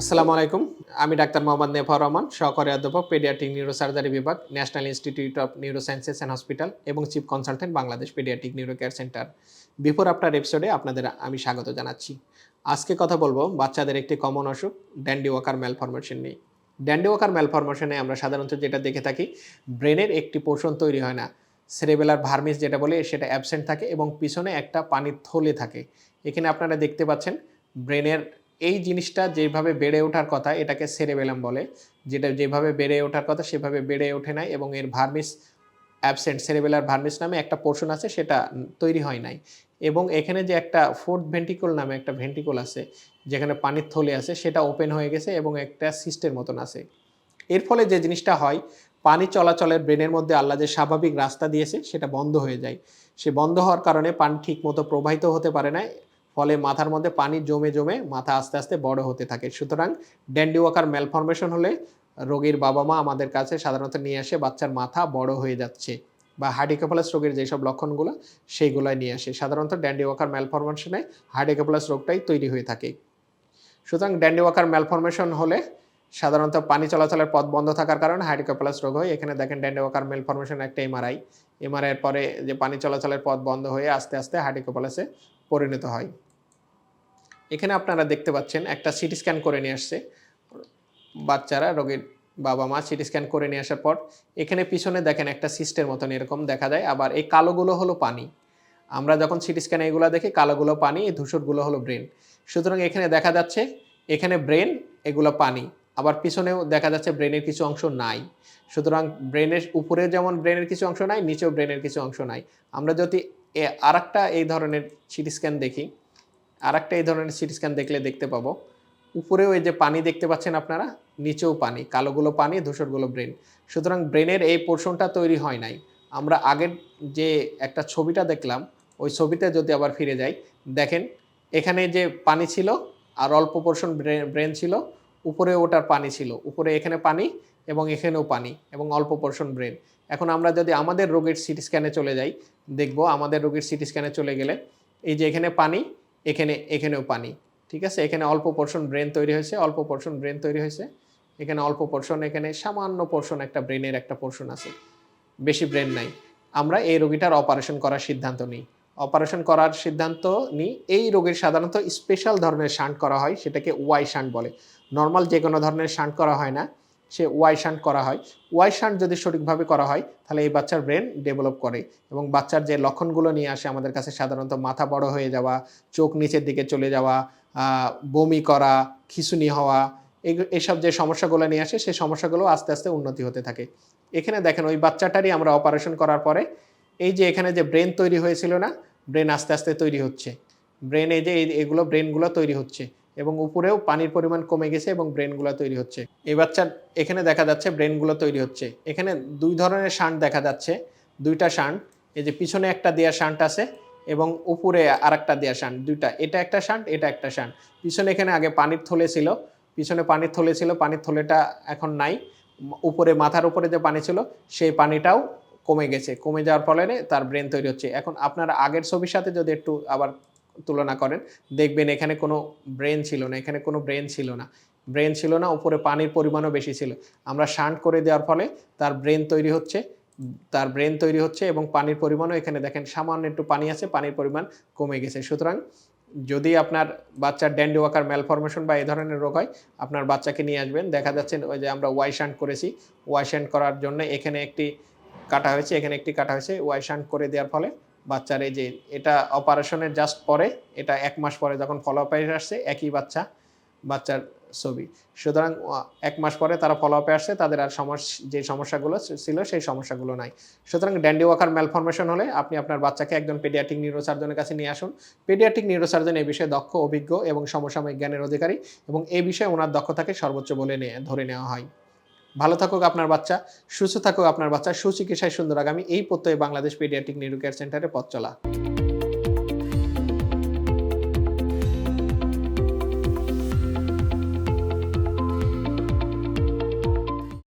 আসসালামু আলাইকুম। আমি ডাক্তার মোহাম্মদ নেফার রহমান, সহকারী অধ্যাপক, পেডিয়াট্রিক নিউরোসার্জারি বিভাগ, National Institute of Neurosciences and Hospital এবং chief consultant, Bangladesh pediatric neuro care centre. Before after এপিসোডে আপনাদের আমি স্বাগত জানাচ্ছি। আজকে কথা বলব বাচ্চাদের একটি কমন অসুখ ড্যান্ডি ওয়াকার ম্যালফরমেশন নিয়ে। ড্যান্ডি ওয়াকার ম্যালফরমেশনে আমরা সাধারণত যেটা দেখে থাকি, ব্রেনের একটি পোর্শন তৈরি হয় না। সেরেবেলার ভার্মিস যেটা বলে, সেটা অ্যাবসেন্ট থাকে এবং পিছনে একটা পানির থলে থাকে। এখানে আপনারা দেখতে পাচ্ছেন, ব্রেনের এই জিনিসটা যেভাবে বেড়ে ওঠার কথা এটাকে সেরেবেলাম বলে, যেটা যেভাবে বেড়ে ওঠার কথা সেভাবে বেড়ে ওঠে নাই এবং এর ভার্মিস অ্যাবসেন্ট, সেরেবেলার ভার্মিস নামে একটা পোর্শন আছে সেটা তৈরি হয় নাই। এবং এখানে যে একটা ফোর্থ ভেন্টিকল নামে একটা ভেন্টিকল আছে, যেখানে পানির থলে আছে, সেটা ওপেন হয়ে গেছে এবং একটা সিস্টের মতন আছে। এর ফলে যে জিনিসটা হয়, পানি চলাচলের ব্রেনের মধ্যে আল্লাহ যে স্বাভাবিক রাস্তা দিয়েছে, সেটা বন্ধ হয়ে যায়। সে বন্ধ হওয়ার কারণে পানি ঠিক মতো প্রবাহিত হতে পারে না ফলে মাথার মধ্যে পানি জমে জমে মাথা আস্তে আস্তে বড় হতে থাকে। সুতরাং ড্যান্ডি ওয়াকার ম্যালফরমেশন হলে রোগীর বাবা মা আমাদের কাছে সাধারণত নিয়ে আসে, বাচ্চার মাথা বড় হয়ে যাচ্ছে বা হার্ডিকোপ্লাস রোগের যেসব লক্ষণগুলো সেইগুলোই নিয়ে আসে। সাধারণত ড্যান্ডি ওয়াকার ম্যালফরমেশনে হার্ডিকোপ্লাস রোগটাই তৈরি হয়ে থাকে। সুতরাং ড্যান্ডি ওয়াকার ম্যালফরমেশন হলে সাধারণত পানি চলাচলের পথ বন্ধ থাকার কারণে হাইড্রোকোপ্লাস রোগ হয়। এখানে দেখেন ড্যান্ডোকার মেল ফরমেশন একটা এমআরআই এমআরআই এর পরে যে পানি চলাচলের পথ বন্ধ হয়ে আস্তে আস্তে হাইড্রোকোপ্লাসে পরিণত হয়। এখানে আপনারা দেখতে পাচ্ছেন, একটা সিটি স্ক্যান করে নিয়ে আসছে। বাচ্চারা, রোগীর বাবা মা সিটি স্ক্যান করে নিয়ে আসার পর, এখানে পিছনে দেখেন একটা সিস্টের মতন এরকম দেখা যায়। আবার এই কালোগুলো হলো পানি। আমরা যখন সিটি স্ক্যানে এগুলো দেখি, কালোগুলো পানি, এই ধূসরগুলো হলো ব্রেন। সুতরাং এখানে দেখা যাচ্ছে, এখানে ব্রেন, এগুলো পানি। আবার পিছনেও দেখা যাচ্ছে ব্রেনের কিছু অংশ নাই। সুতরাং ব্রেনের উপরে যেমন ব্রেনের কিছু অংশ নাই, নিচেও ব্রেনের কিছু অংশ নাই। আমরা যদি আর এই ধরনের সিটি স্ক্যান দেখি আর একটা এই ধরনের সিটি স্ক্যান দেখলে দেখতে পাবো। উপরেও এই যে পানি দেখতে পাচ্ছেন আপনারা, নিচেও পানি, কালোগুলো পানি, ধূসরগুলো ব্রেন। সুতরাং ব্রেনের এই পোর্শনটা তৈরি হয় নাই। আমরা আগের যে একটা ছবিটা দেখলাম, ওই ছবিতে যদি আবার ফিরে যাই, দেখেন এখানে যে পানি ছিল আর অল্প পোর্শন ব্রেন ছিল, উপরে ওটার পানি ছিল। উপরে এখানে পানি এবং এখানেও পানি এবং অল্প পোর্শন ব্রেন। এখন আমরা যদি আমাদের রোগের সিটি স্ক্যানে চলে যাই, দেখব আমাদের রোগীর সিটি স্ক্যানে চলে গেলে এই যে এখানে পানি এখানে, এখানেও পানি, ঠিক আছে? এখানে অল্প পোর্শন ব্রেন তৈরি হয়েছে, অল্প পোর্শন ব্রেন তৈরি হয়েছে। এখানে অল্প পোর্শন এখানে সামান্য পোর্শন একটা ব্রেনের একটা পোর্শন আছে। বেশি ব্রেন নাই। আমরা এই রোগীটার অপারেশন করার সিদ্ধান্ত নিই। অপারেশন করার সিদ্ধান্ত নিই, এই রোগের সাধারণত স্পেশাল ধরনের শান্ট করা হয়, সেটাকে ওয়াই শান্ট বলে। নর্মাল যে কোনো ধরনের শান্ট করা হয় না। সে ওয়াই শান্ট করা হয়। ওয়াই শান্ট যদি সঠিকভাবে করা হয়, তাহলে এই বাচ্চার ব্রেন ডেভেলপ করে এবং বাচ্চার যে লক্ষণগুলো নিয়ে আসে আমাদের কাছে সাধারণত মাথা বড় হয়ে যাওয়া, চোখ নিচের দিকে চলে যাওয়া বমি করা, খিচুনি হওয়া এই এসব যে সমস্যাগুলো নিয়ে আসে সেই সমস্যাগুলো আস্তে আস্তে উন্নতি হতে থাকে। এখানে দেখেন ওই বাচ্চাটারই আমরা অপারেশন করার পরে এই যে এখানে যে ব্রেন তৈরি হয়েছিল না ব্রেন আস্তে আস্তে তৈরি হচ্ছে। ব্রেন এই যে এগুলো ব্রেনগুলো তৈরি হচ্ছে। এবং উপরেও পানির পরিমাণ কমে গেছে এবং ব্রেনগুলো তৈরি হচ্ছে। এই বাচ্চার এখানে দেখা যাচ্ছে ব্রেনগুলো তৈরি হচ্ছে। এখানে দুই ধরনের শান্ট দেখা যাচ্ছে। দুইটা শান্ট, এই যে পিছনে একটা দেয়া শান্ট আছে এবং উপরে আর একটা দেয়া শান্ট, দুইটা। এটা একটা শান্ট, এটা একটা শান্ট। পিছনে এখানে আগে পানির থলে ছিল। পিছনে পানির থলে ছিল, পানির থলেটা এখন নাই। উপরে, মাথার উপরে যে পানি ছিল, সেই পানিটাও কমে গেছে। কমে যাওয়ার ফলে তার ব্রেন তৈরি হচ্ছে। এখন আপনারা আগের ছবির সাথে যদি একটু আবার তুলনা করেন, দেখবেন এখানে কোনো ব্রেন ছিল না, এখানে কোনো ব্রেন ছিল না। ব্রেন ছিল না, উপরে পানির পরিমাণও বেশি ছিল। আমরা শান্ট করে দেওয়ার ফলে তার ব্রেন তৈরি হচ্ছে, তার ব্রেন তৈরি হচ্ছে এবং পানির পরিমাণও এখানে দেখেন সামান্য একটু পানি আছে, পানির পরিমাণ কমে গেছে। সুতরাং যদি আপনার বাচ্চার ড্যান্ডি ওয়াকার ম্যালফরমেশন বা এই ধরনের রোগ হয়, আপনার বাচ্চাকে নিয়ে আসবেন। দেখা যাচ্ছে ওই যে আমরা ওয়াই শান্ট করেছি ওয়াই শান্ট করার জন্য এখানে একটি কাটা হয়েছে, এখানে একটি কাটা হয়েছে। ওয়াই শান্ট করে দেওয়ার ফলে বাচ্চার এই যে এটা অপারেশনের জাস্ট পরে, এটা এক মাস পরে যখন ফলো আপে আসছে, একই বাচ্চা, বাচ্চার ছবি। সুতরাং এক মাস পরে তারা ফলো আপে আসছে, তাদের আর সমস্যা যে সমস্যাগুলো ছিল সেই সমস্যাগুলো নাই। সুতরাং ড্যান্ডি ওয়াকার ম্যালফরমেশন হলে আপনি আপনার বাচ্চাকে একজন পেডিয়াটিক নিউরোসার্জনের কাছে নিয়ে আসুন। পেডিয়াটিক নিউরোসার্জন এই বিষয়ে দক্ষ, অভিজ্ঞ এবং সমসাময়িক জ্ঞানের অধিকারী এবং এই বিষয়ে ওনার দক্ষতাকে সর্বোচ্চ বলে ধরে নেওয়া হয়। ভালো থাকুক আপনার বাচ্চা, সুস্থ থাকুক আপনার বাচ্চা, সুচিকিৎসায় সুন্দর। আগামী এই প্রত্যয়ে বাংলাদেশ পেডিয়াট্রিক নিউরো কেয়ার সেন্টারে পথ চলা।